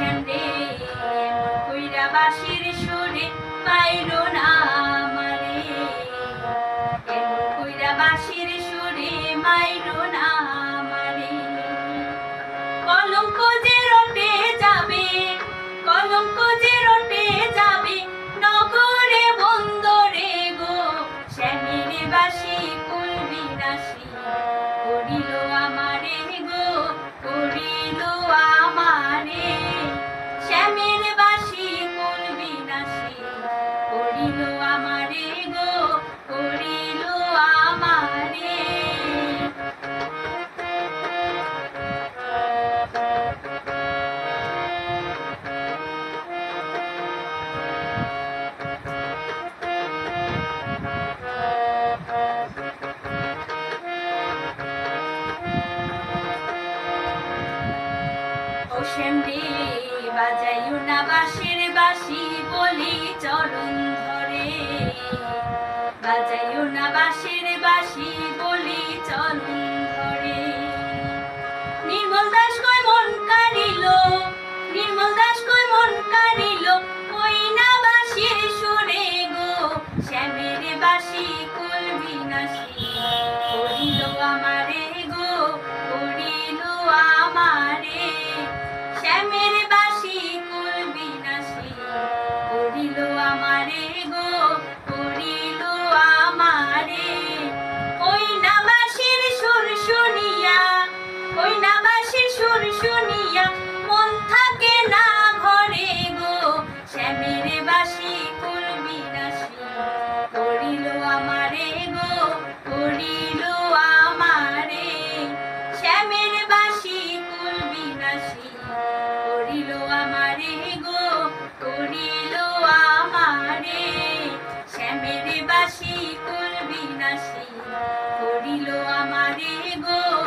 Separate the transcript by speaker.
Speaker 1: রে। কৈরাবাসীর সুরে পাইল না আমারে। কৈরাবাসীর সুরে মাইল না শ্যামরে বাজাইও না বাঁশের বাঁশি বলি চরণ ধরে। বাজাই Oh.